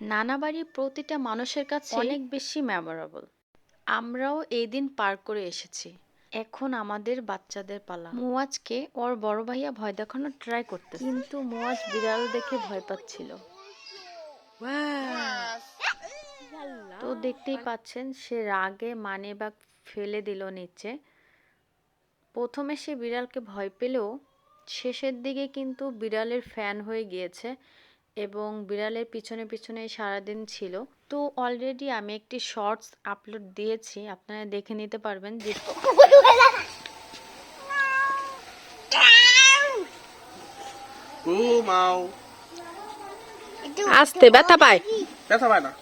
নানা বাড়ির প্রতিটা মানুষের কাছে অনেক বেশি মেমোরেবল আমরাও এই দিন পার করে এসেছি। এখন আমাদের বাচ্চাদের পালা। মুয়াজকে ওর বড় ভাইয়া ভয় দেখানোর ট্রাই করতে কিন্তু মুয়াজ বিড়াল দেখে ভয় পাচ্ছিল। তো দেখতেই পাচ্ছেন সে রাগে মানে বা ফেলে দিল নিচে। প্রথমে সে বিড়ালকে ভয় পেলেও শেষের দিকে কিন্তু বিড়ালের ফ্যান হয়ে গিয়েছে। এবং বিড়ালের পিছনে পিছনে সারাদিন ছিল। তো অলরেডি আমি একটি শর্টস আপলোড দিয়েছি আপনারা দেখে নিতে পারবেন যে আস্তে ব্যথা পায়। ব্যথা পায় না।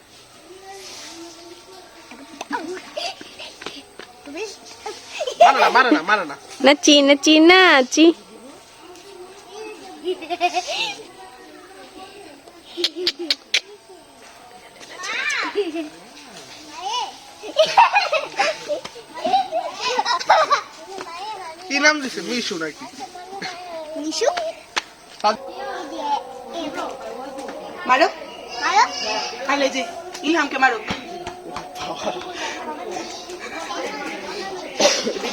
মারে না মারে না মারে না। নাচি নাচি নাচি কি নাম দিছে? মিশু নাকি? মিশু? মারো। খাইলে যে ইলহামকে মারো।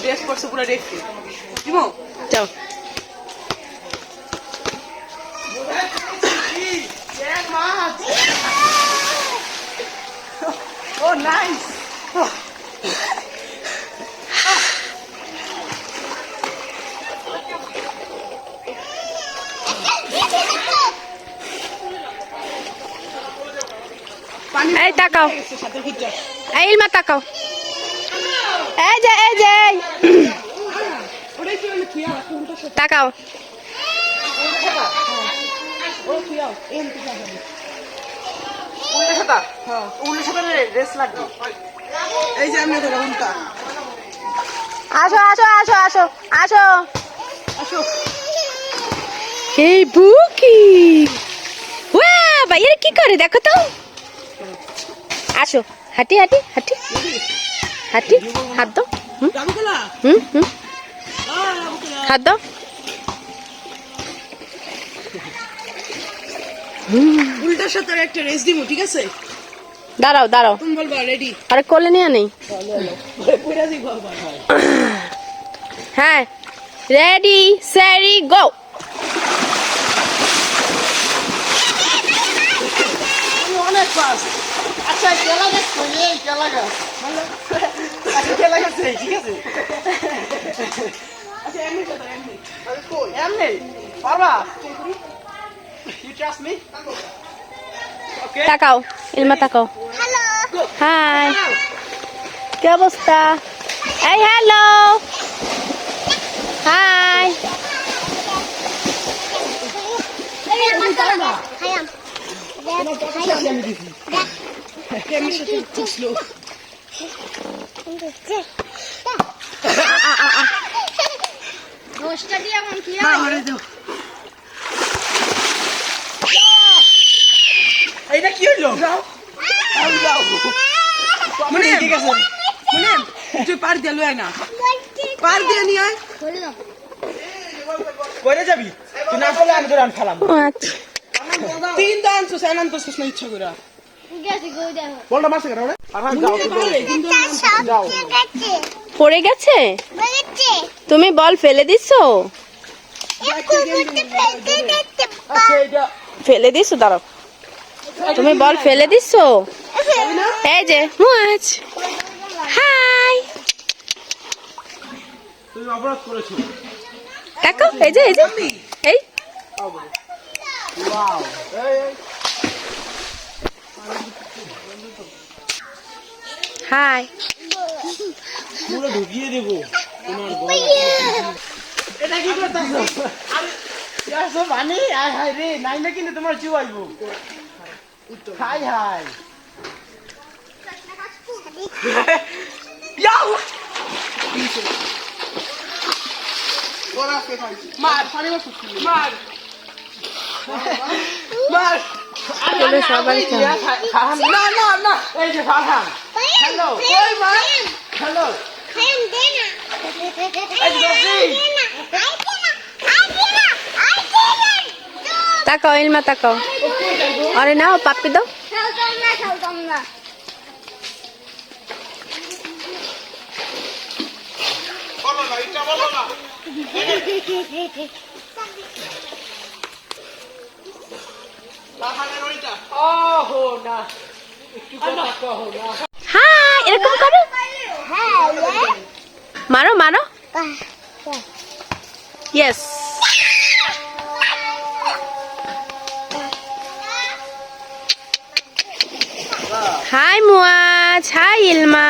ড্রেস পরছে পুরো দেখতে দিমো যাও। পানি এই তাকাও এই ইলমা তাকাও এই যে এই যে তাকাও উল্টা সাদা হ্যাঁ উল্টা সাদা ড্রেস লাগবে। এই যে আমি ধরে উল্টা আসো আসো আসো আসো আসো। আসো। এই বুকি। ওয়া ভাইয়ের কি করে দেখো তো? আসো হাঁটি হাঁটি হাঁটি। হাঁটি হাত দাও। হুম হুম হাত দাও। উল্টার সাথে একটা রেস দিমু ঠিক আছে? দাঁড়াও দাঁড়াও। তুমি বলবা রেডি আরে কোলে নিয়ে নেই। হ্যাঁ রেডি স্যারি গো অনেক ফাস্ট আচ্ছা কেলা এই কেলা গাছ আচ্ছা কেলা গাছ ঠিক আছে? আচ্ছা এমনি কথা এমনি। এমনি? পারবা তাকাও ইলমা তাকাও হাই কি অবস্থা এই হ্যালো হাই দোষটা দিয়ে এখন কি হ্যাঁ হরে দাও এইটা কি হইল যাও যাও মনে ঠিক আছে। মনে তুই পার দিয়ে লয় না। পার দিয়ে নিয়ে আয়। কইরে যাবি? তুই না করলে আমি তোর আন ফেলাম আচ্ছা। তিন দান ইচ্ছা করে বলটা মারছে কেন পড়ে গেছে? তুমি বল ফেলে দিছো? আচ্ছা ফেলে দিছো দাঁড়াও। তুমি বল ফেলে দিছো? এই যে মুয়াজ হাই। তুমি অপরাধ করেছ। দেখো এই যে এই যে এই। হাই। পুরো ঢুকিয়ে দেবো। এটা কি করতেছো? আরে মানে আয় হায় রে নাই না কিন্তু তোমার চুয়াইবো হাই হাই। সবাই না না না। এই যে ফারহান হ্যালো। হ্যালো। তাকাও ইলমা তাকাও। আরে নাও পাপ্পি দাও। খেলতাম না খেলতাম না ওহো না একটু কথা না হ্যাঁ এরকম করো। মারো মারো। ইয়ে yes hi Muaz hi Ilma